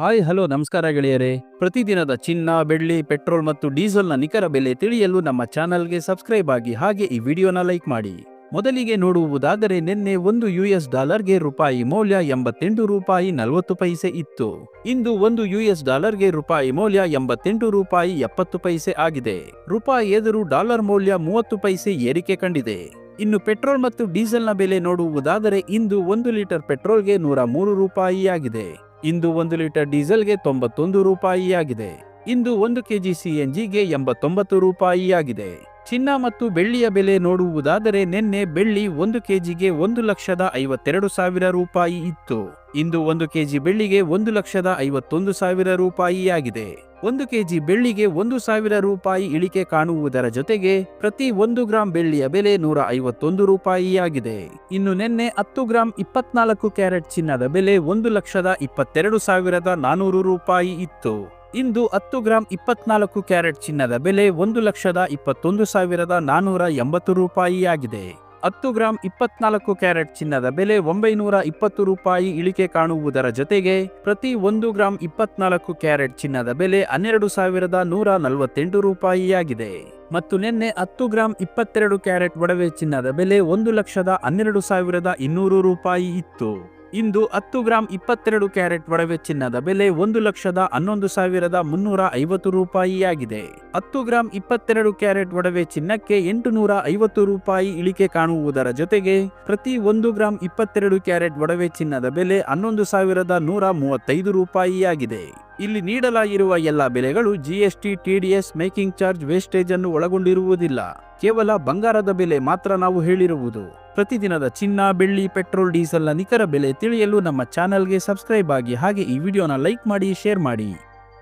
Hi, hello, ನಮಸ್ಕಾರ ಗೆಳೆಯರೇ. ಪ್ರತಿದಿನದ ಚಿನ್ನ, ಬೆಳ್ಳಿ, ಪೆಟ್ರೋಲ್ ಮತ್ತು ಡೀಸೆಲ್ನ ನಿಖರ ಬೆಲೆ ತಿಳಿಯಲು ನಮ್ಮ ಚಾನಲ್ಗೆ ಸಬ್ಸ್ಕ್ರೈಬ್ ಆಗಿ ಹಾಗೆ ಈ ವಿಡಿಯೋನ ಲೈಕ್ ಮಾಡಿ. ಮೊದಲಿಗೆ ನೋಡುವುದಾದರೆ ನಿನ್ನೆ ಒಂದು ಯುಎಸ್ ಡಾಲರ್ಗೆ ರೂಪಾಯಿ ಮೌಲ್ಯ ಎಂಬತ್ತೆಂಟು ರೂಪಾಯಿ ನಲವತ್ತು ಪೈಸೆ ಇತ್ತು. ಇಂದು ಒಂದು ಯುಎಸ್ ಡಾಲರ್ಗೆ ರೂಪಾಯಿ ಮೌಲ್ಯ ಎಂಬತ್ತೆಂಟು ರೂಪಾಯಿ ಎಪ್ಪತ್ತು ಪೈಸೆ ಆಗಿದೆ. ರೂಪಾಯಿ ಎದುರು ಡಾಲರ್ ಮೌಲ್ಯ ಮೂವತ್ತು ಪೈಸೆ ಏರಿಕೆ ಕಂಡಿದೆ. ಇನ್ನು ಪೆಟ್ರೋಲ್ ಮತ್ತು ಡೀಸೆಲ್ನ ಬೆಲೆ ನೋಡುವುದಾದರೆ ಇಂದು ಒಂದು ಲೀಟರ್ ಪೆಟ್ರೋಲ್ಗೆ ನೂರ ಮೂರು ರೂಪಾಯಿಯಾಗಿದೆ. ಇಂದು ಒಂದು ಲೀಟರ್ ಡೀಸೆಲ್ಗೆ ತೊಂಬತ್ತೊಂದು ರೂಪಾಯಿಯಾಗಿದೆ. ಇಂದು ಒಂದು ಕೆಜಿ ಸಿಎನ್ಜಿಗೆ ಎಂಬತ್ತೊಂಬತ್ತು ರೂಪಾಯಿಯಾಗಿದೆ. ಚಿನ್ನ ಮತ್ತು ಬೆಳ್ಳಿಯ ಬೆಲೆ ನೋಡುವುದಾದರೆ ನಿನ್ನೆ ಬೆಳ್ಳಿ ಒಂದು ಕೆಜಿಗೆ ಒಂದು ಲಕ್ಷದ ಐವತ್ತೆರಡು ಸಾವಿರ ರೂಪಾಯಿ ಇತ್ತು. ಇಂದು ಒಂದು ಕೆಜಿ ಬೆಳ್ಳಿಗೆ ಒಂದು ಲಕ್ಷದ ಐವತ್ತೊಂದು ಸಾವಿರ ರೂಪಾಯಿಯಾಗಿದೆ. ಒಂದು ಕೆಜಿ ಬೆಳ್ಳಿಗೆ ಒಂದು ಸಾವಿರ ರೂಪಾಯಿ ಇಳಿಕೆ ಕಾಣುವುದರ ಜೊತೆಗೆ ಪ್ರತಿ ಒಂದು ಗ್ರಾಂ ಬೆಳ್ಳಿಯ ಬೆಲೆ ನೂರ ಐವತ್ತೊಂದು ರೂಪಾಯಿಯಾಗಿದೆ. ಇನ್ನು ನಿನ್ನೆ ಹತ್ತು ಗ್ರಾಂ ಇಪ್ಪತ್ನಾಲ್ಕು ಕ್ಯಾರೆಟ್ ಚಿನ್ನದ ಬೆಲೆ ಒಂದು ಲಕ್ಷದ ಇಪ್ಪತ್ತೆರಡು ಸಾವಿರದ ನಾನೂರು ರೂಪಾಯಿ ಇತ್ತು. ಇಂದು ಹತ್ತು ಗ್ರಾಂ ಇಪ್ಪತ್ನಾಲ್ಕು ಕ್ಯಾರೆಟ್ ಚಿನ್ನದ ಬೆಲೆ ಒಂದು ಲಕ್ಷದ ಇಪ್ಪತ್ತೊಂದು ಸಾವಿರದ ನಾನೂರ ಎಂಬತ್ತು ರೂಪಾಯಿಯಾಗಿದೆ. ಹತ್ತು ಗ್ರಾಂ ಇಪ್ಪತ್ನಾಲ್ಕು ಕ್ಯಾರೆಟ್ ಚಿನ್ನದ ಬೆಲೆ ಒಂಬೈನೂರ ಇಪ್ಪತ್ತು ರೂಪಾಯಿ ಇಳಿಕೆ ಕಾಣುವುದರ ಜೊತೆಗೆ ಪ್ರತಿ ಒಂದು ಗ್ರಾಂ ಇಪ್ಪತ್ನಾಲ್ಕು ಕ್ಯಾರೆಟ್ ಚಿನ್ನದ ಬೆಲೆ ಹನ್ನೆರಡು ಸಾವಿರದ ನೂರ ನಲವತ್ತೆಂಟು ರೂಪಾಯಿಯಾಗಿದೆ. ಮತ್ತು ನಿನ್ನೆ ಹತ್ತು ಗ್ರಾಂ ಇಪ್ಪತ್ತೆರಡು ಕ್ಯಾರೆಟ್ ಒಡವೆ ಚಿನ್ನದ ಬೆಲೆ ಒಂದು ಲಕ್ಷದ ಹನ್ನೆರಡು ಸಾವಿರದ ಇನ್ನೂರು ರೂಪಾಯಿ ಇತ್ತು. ಇಂದು ಹತ್ತು ಗ್ರಾಂ ಇಪ್ಪತ್ತೆರಡು ಕ್ಯಾರೆಟ್ ಒಡವೆ ಚಿನ್ನದ ಬೆಲೆ ಒಂದು ಲಕ್ಷದ ಹನ್ನೊಂದು ಸಾವಿರದ ಮುನ್ನೂರ ಐವತ್ತು ರೂಪಾಯಿಯಾಗಿದೆ. ಹತ್ತು ಗ್ರಾಂ ಇಪ್ಪತ್ತೆರಡು ಕ್ಯಾರೆಟ್ ಒಡವೆ ಚಿನ್ನಕ್ಕೆ ಎಂಟು ನೂರ ಐವತ್ತು ರೂಪಾಯಿ ಇಳಿಕೆ ಕಾಣುವುದರ ಜೊತೆಗೆ ಪ್ರತಿ ಒಂದು ಗ್ರಾಂ ಇಪ್ಪತ್ತೆರಡು ಕ್ಯಾರೆಟ್ ಒಡವೆ ಚಿನ್ನದ ಬೆಲೆ ಹನ್ನೊಂದು ಸಾವಿರದ ನೂರ ಮೂವತ್ತೈದು ರೂಪಾಯಿಯಾಗಿದೆ. ಇಲ್ಲಿ ನೀಡಲಾಗಿರುವ ಎಲ್ಲ ಬೆಲೆಗಳು GST TDS making charge, wastage ಅನ್ನು ಒಳಗೊಂಡಿರುವುದಿಲ್ಲ. ಕೇವಲ ಬಂಗಾರದ ಬೆಲೆ ಮಾತ್ರ ನಾವು ಹೇಳಿರುವುದು. ಪ್ರತಿದಿನದ ಚಿನ್ನ, ಬೆಳ್ಳಿ, ಪೆಟ್ರೋಲ್, ಡೀಸೆಲ್ನ ನಿಖರ ಬೆಲೆ ತಿಳಿಯಲು ನಮ್ಮ ಚಾನೆಲ್ಗೆ ಸಬ್ಸ್ಕ್ರೈಬ್ ಆಗಿ ಹಾಗೆ ಈ ವಿಡಿಯೋನ ಲೈಕ್ ಮಾಡಿ, ಶೇರ್ ಮಾಡಿ.